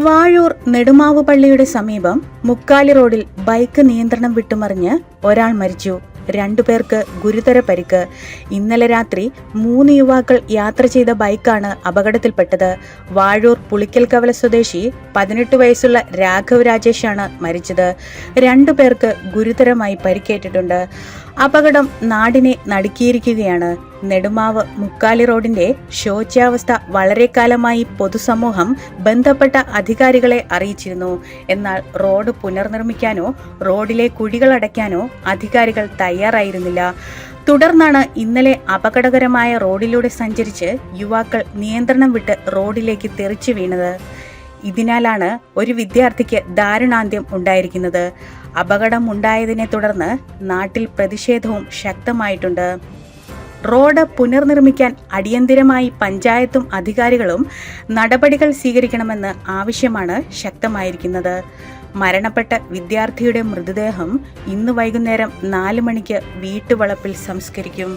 വാഴൂർ നെടുമാവ് പള്ളിയുടെ സമീപം മുക്കാലി റോഡിൽ ബൈക്ക് നിയന്ത്രണം വിട്ടുമറിഞ്ഞ് ഒരാൾ മരിച്ചു. രണ്ടുപേർക്ക് ഗുരുതര പരിക്ക്. ഇന്നലെ രാത്രി മൂന്ന് യുവാക്കൾ യാത്ര ചെയ്ത ബൈക്കാണ് അപകടത്തിൽപ്പെട്ടത്. വാഴൂർ പുളിക്കൽ കവല സ്വദേശി പതിനെട്ട് വയസ്സുള്ള രാഘവ് രാജേഷാണ് മരിച്ചത്. രണ്ടുപേർക്ക് ഗുരുതരമായി പരിക്കേറ്റിട്ടുണ്ട്. അപകടം നാടിനെ നടുക്കിയിരിക്കുകയാണ്. നെടുമാവ് മുക്കാലി റോഡിന്റെ ശോച്യാവസ്ഥ വളരെ കാലമായി പൊതുസമൂഹം ബന്ധപ്പെട്ട അധികാരികളെ അറിയിച്ചിരുന്നു. എന്നാൽ റോഡ് പുനർനിർമ്മിക്കാനോ റോഡിലെ കുഴികൾ അടയ്ക്കാനോ അധികാരികൾ തയ്യാറായിരുന്നില്ല. തുടർന്നാണ് ഇന്നലെ അപകടകരമായ റോഡിലൂടെ സഞ്ചരിച്ച് യുവാക്കൾ നിയന്ത്രണം വിട്ട് റോഡിലേക്ക് തെറിച്ചു വീണത്. ഇതിനാലാണ് ഒരു വിദ്യാർത്ഥിക്ക് ദാരുണാന്ത്യം ഉണ്ടായിരിക്കുന്നത്. അപകടം ഉണ്ടായതിനെ തുടർന്ന് നാട്ടിൽ പ്രതിഷേധവും ശക്തമായിട്ടുണ്ട്. റോഡ് പുനർനിർമ്മിക്കാൻ അടിയന്തിരമായി പഞ്ചായത്തും അധികാരികളും നടപടികൾ സ്വീകരിക്കണമെന്ന് ആവശ്യമാണ് ശക്തമായിരിക്കുന്നത്. മരണപ്പെട്ട വിദ്യാർത്ഥിയുടെ മൃതദേഹം ഇന്ന് വൈകുന്നേരം നാല് മണിക്ക് വീട്ടുവളപ്പിൽ സംസ്കരിക്കും.